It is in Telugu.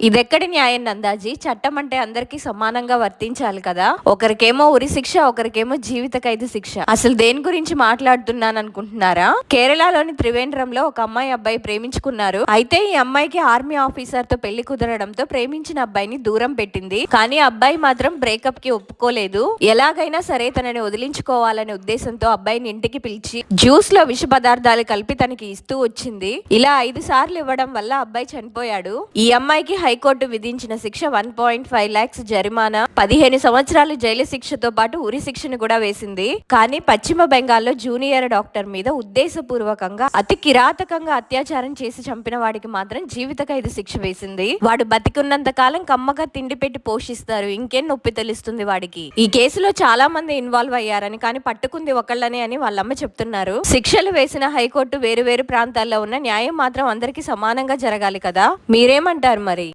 ఇదెక్కడి న్యాయం నందాజీ? చట్టం అంటే అందరికీ సమానంగా వర్తించాలి కదా. ఒకరికేమో ఉరి శిక్ష ఒకరికేమో జీవిత ఖైదు శిక్ష. అసలు దేని గురించి మాట్లాడుతున్నాను అనుకుంటున్నారా కేరళలోని త్రివేంద్రంలో ఒక అమ్మాయి అబ్బాయి ప్రేమించుకున్నారు. అయితే ఈ అమ్మాయికి ఆర్మీ ఆఫీసర్తో పెళ్ళి కుదరడంతో ప్రేమించిన అబ్బాయిని దూరం పెట్టింది. కానీ అబ్బాయి మాత్రం బ్రేకప్కి ఒప్పుకోలేదు. ఎలాగైనా సరే తనని వదిలించుకోవాలనే ఉద్దేశంతో అబ్బాయిని ఇంటికి పిలిచి జ్యూస్లో విష పదార్థాలు కలిపి తనకి ఇస్తూ వచ్చింది. ఇలా ఐదు సార్లు ఇవ్వడం వల్ల అబ్బాయి చనిపోయాడు. ఈ అమ్మాయికి హైకోర్టు విధించిన శిక్ష వన్ పాయింట్ ఫైవ్ లాక్స్ జరిమానా. పదిహేను సంవత్సరాలు జైలు శిక్షతో పాటు ఉరి శిక్షను కూడా వేసింది. కానీ పశ్చిమ బెంగాల్లో జూనియర్ డాక్టర్ మీద ఉద్దేశపూర్వకంగా అతి కిరాతకంగా అత్యాచారం చేసి చంపిన వాడికి మాత్రం జీవిత ఖైదు శిక్ష వేసింది. వాడు బతికున్నంత కాలం కమ్మగా తిండి పెట్టి పోషిస్తారు. ఇంకేం నొప్పి తెలుస్తుంది వాడికి? ఈ కేసులో చాలా మంది ఇన్వాల్వ్ అయ్యారని కానీ పట్టుకుంది ఒకళ్ళనే అని వాళ్ళమ్మ చెప్తున్నారు. శిక్షలు వేసిన హైకోర్టు వేరు వేరు ప్రాంతాల్లో ఉన్న న్యాయం మాత్రం అందరికీ సమానంగా జరగాలి కదా? మీరేమంటారు మరి?